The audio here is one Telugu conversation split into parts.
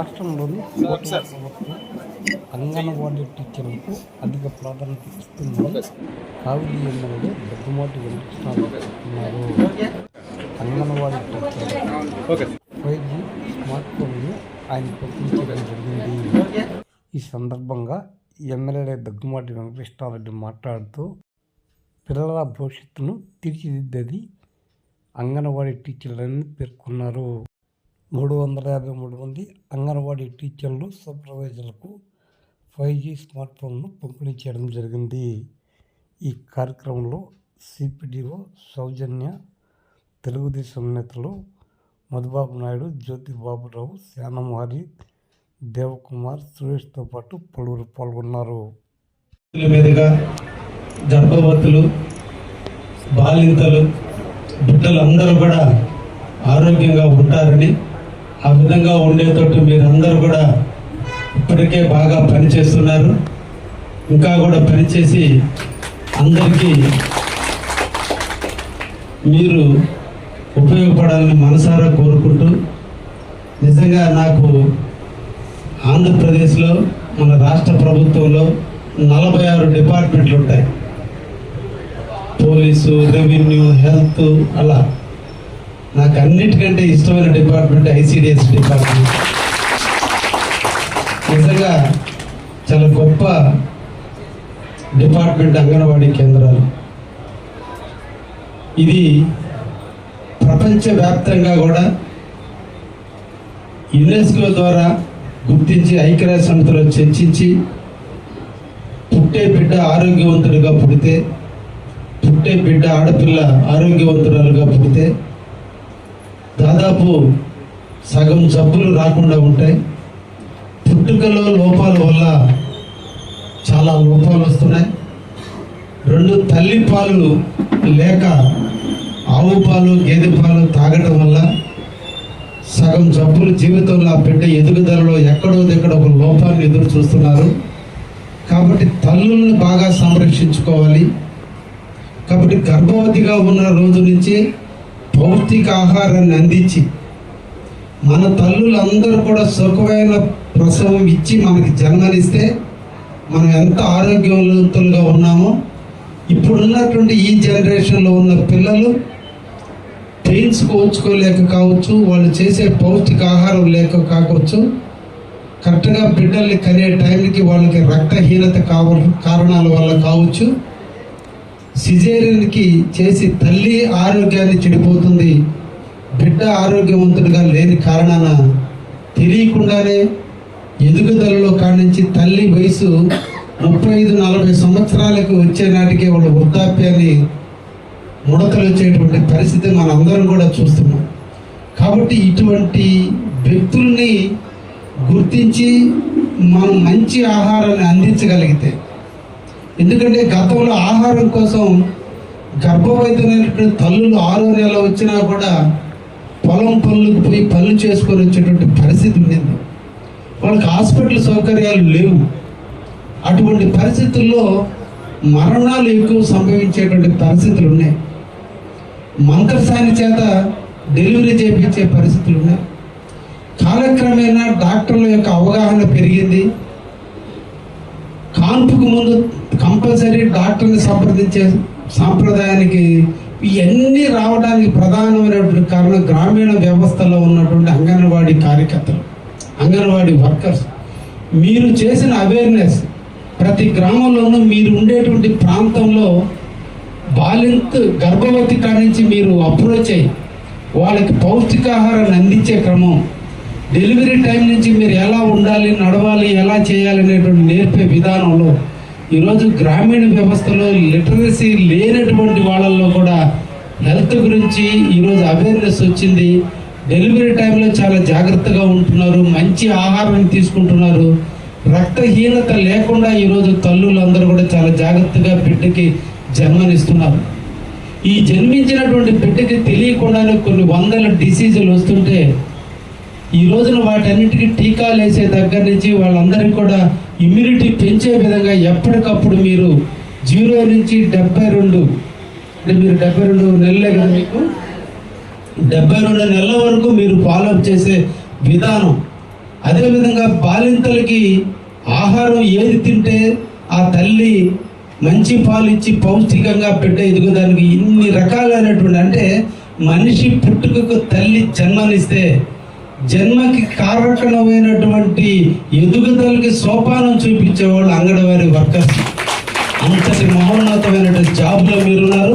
రాష్ట్రంలోని అంగన్వాడీ టీచర్లకు అధిక ప్రాధాన్యత ఇస్తుందని కావిలి ఎమ్మెల్యే దగ్గుమాటి వెంకటస్వామి అన్నారు anganwadi teacher five G smart ఫోన్ను ఆయన పంపించడం జరిగింది. ఈ సందర్భంగా ఎమ్మెల్యే దగ్గుమాటి వెంకటేశ్వరరెడ్డి మాట్లాడుతూ పిల్లల భవిష్యత్తును తీర్చిదిద్దేది అంగన్వాడీ టీచర్లని పేర్కొన్నారు. మూడు వందల యాభై మూడు మంది అంగన్వాడీ టీచర్లు సూపర్వైజర్లకు ఫైవ్ జీ స్మార్ట్ ఫోన్ను పంపిణీ చేయడం జరిగింది. ఈ కార్యక్రమంలో సిపిడిఓ సౌజన్య తెలుగుదేశం నేతలు మధుబాబు నాయుడు జ్యోతి బాబురావు శానమహరి దేవకుమార్ సురేష్తో పాటు పలువురు పాల్గొన్నారు. మీదుగా గర్భవతులు బాలింతలు బిడ్డలు అందరూ కూడా ఆరోగ్యంగా ఉంటారని ఆ విధంగా ఉండేటట్టు మీరందరూ కూడా ఇప్పటికే బాగా పనిచేస్తున్నారు. ఇంకా కూడా పనిచేసి అందరికీ మీరు ఉపయోగపడాలని మనసారా కోరుకుంటూ నిజంగా నాకు ఆంధ్రప్రదేశ్లో మన రాష్ట్ర ప్రభుత్వంలో నలభై ఆరు డిపార్ట్మెంట్లు ఉంటాయి పోలీసు రెవెన్యూ హెల్త్ అలా. నాకు అన్నిటికంటే ఇష్టమైన డిపార్ట్మెంట్ ఐసిడిఎస్ డిపార్ట్మెంట్. నిజంగా చాలా గొప్ప డిపార్ట్మెంట్ అంగన్వాడీ కేంద్రాలు. ఇది ప్రపంచవ్యాప్తంగా కూడా యునెస్కో ద్వారా గుర్తించి ఐక్యరాజ్య సమితిలో చర్చించి పుట్టే బిడ్డ ఆరోగ్యవంతుడిగా పుడితే పుట్టే బిడ్డ ఆడపిల్ల ఆరోగ్యవంతురాలుగా పుడితే దాదాపు సగం జబ్బులు రాకుండా ఉంటాయి. పుట్టుకలో లోపాల వల్ల చాలా లోపాలు వస్తున్నాయి. రెండు తల్లి పాలు లేక ఆవు పాలు గేదె పాలు తాగటం వల్ల సగం జబ్బులు జీవితంలో ఆ బిడ్డ ఎదుగుదలలో ఎక్కడో దగ్గర ఒక లోపాన్ని ఎదురు చూస్తున్నారు. కాబట్టి తల్లుల్ని బాగా సంరక్షించుకోవాలి. కాబట్టి గర్భవతిగా ఉన్న రోజు నుంచి భౌతిక ఆహారాన్ని అందించి మన తల్లులందరూ కూడా సుఖమైన ప్రసవం ఇచ్చి మనకి జన్మనిస్తే మనం ఎంత ఆరోగ్యవంతులుగా ఉన్నామో ఇప్పుడున్నటువంటి ఈ జనరేషన్లో ఉన్న పిల్లలు పెయిన్స్ కావచ్చు వాళ్ళు చేసే పౌష్టిక ఆహారం లేక కావచ్చు కరెక్ట్గా బిడ్డల్ని కనే టైంకి వాళ్ళకి రక్తహీనత కావ కారణాల వల్ల కావచ్చు సిజేరియన్కి చేసి తల్లి ఆరోగ్యాన్ని చెడిపోతుంది బిడ్డ ఆరోగ్యవంతుడిగా లేని కారణాన తెలియకుండానే ఎదుగుదలలో కానించి తల్లి వయసు ముప్పై ఐదు నలభై సంవత్సరాలకు వచ్చే నాటికే వాళ్ళ వృద్ధాప్యాన్ని ముడతలు వచ్చేటువంటి పరిస్థితి మనందరం కూడా చూస్తున్నాం. కాబట్టి ఇటువంటి వ్యక్తుల్ని గుర్తించి మనం మంచి ఆహారాన్ని అందించగలిగితే ఎందుకంటే గతంలో ఆహారం కోసం గర్భవతులైనటువంటి తల్లులు ఆరో నెల వచ్చినా కూడా పొలం పనులకు పోయి పనులు చేసుకొని వచ్చేటువంటి పరిస్థితి ఉండింది. వాళ్ళకి హాస్పిటల్ సౌకర్యాలు లేవు. అటువంటి పరిస్థితుల్లో మరణాలు ఎక్కువ సంభవించేటువంటి పరిస్థితులు ఉన్నాయి. మంత్రసాని చేత డెలివరీ చేయించే పరిస్థితులు ఉన్నాయి. కాలక్రమేణా డాక్టర్ల యొక్క అవగాహన పెరిగింది. కాన్పుకు ముందు కంపల్సరీ డాక్టర్ని సంప్రదించే సాంప్రదాయానికి ఇవన్నీ రావడానికి ప్రధానమైనటువంటి కారణం గ్రామీణ వ్యవస్థలో ఉన్నటువంటి అంగన్వాడీ కార్యకర్తలు అంగన్వాడీ వర్కర్స్. మీరు చేసిన అవేర్నెస్ ప్రతి గ్రామంలోనూ మీరు ఉండేటువంటి ప్రాంతంలో బాలింత్ గర్భవతి కాడి నుంచి మీరు అప్రోచ్ అయ్యి వాళ్ళకి పౌష్టికాహారాన్ని అందించే క్రమం డెలివరీ టైం నుంచి మీరు ఎలా ఉండాలి నడవాలి ఎలా చేయాలి అనేటువంటి నేర్పే విధానంలో ఈరోజు గ్రామీణ వ్యవస్థలో లిటరసీ లేనటువంటి వాళ్ళల్లో కూడా హెల్త్ గురించి ఈరోజు అవేర్నెస్ వచ్చింది. డెలివరీ టైంలో చాలా జాగ్రత్తగా ఉంటున్నారు. మంచి ఆహారం తీసుకుంటున్నారు. రక్తహీనత లేకుండా ఈరోజు తల్లులందరూ కూడా చాలా జాగ్రత్తగా బిడ్డకి జన్మనిస్తున్నారు. ఈ జన్మించినటువంటి బిడ్డకి తెలియకుండానే కొన్ని వందల డిసీజులు వస్తుంటే ఈ రోజున వాటన్నిటికీ టీకాలు వేసే దగ్గర నుంచి వాళ్ళందరికీ కూడా ఇమ్యూనిటీ పెంచే విధంగా ఎప్పటికప్పుడు మీరు జీరో నుంచి డెబ్బై రెండు అంటే మీరు డెబ్బై రెండు నెలలే కదా మీకు? డెబ్బై రెండు నెలల వరకు మీరు ఫాలోఅప్ చేసే విధానం. అదేవిధంగా బాలింతలకి ఆహారం ఏది తింటే ఆ తల్లి మంచి పాలు ఇచ్చి పౌష్టికంగా పెట్టే ఎదుగుదానికి ఇన్ని రకాలైనటువంటి అంటే మనిషి పుట్టుకకు తల్లి జన్మనిస్తే జన్మకి కారకణమైనటువంటి ఎదుగుదలకి సోపానం చూపించేవాళ్ళు అంగన్వాడీ వర్కర్స్. అంతటి మహోన్నతమైన జాబ్లో మీరున్నారు.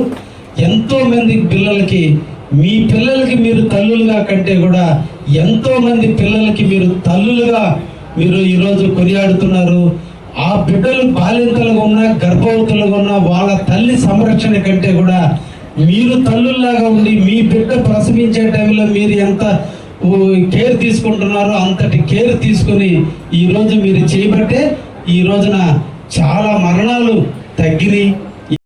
ఎంతో మంది పిల్లలకి మీ పిల్లలకి మీరు తల్లులుగా కంటే కూడా ఎంతో మంది పిల్లలకి మీరు తల్లులుగా మీరు ఈరోజు కొనియాడుతున్నారు. ఆ బిడ్డలు బాలింతలుగా ఉన్నా గర్భవతులుగా ఉన్నా వాళ్ళ తల్లి సంరక్షణ కంటే కూడా మీరు తల్లుల్లాగా ఉండి మీ బిడ్డ ప్రసవించే టైంలో మీరు ఎంత కేర్ తీసుకుంటున్నారో అంతటి కేర్ తీసుకుని ఈ రోజు మీరు చేయబట్టే ఈ రోజున చాలా మరణాలు తగ్గినాయి.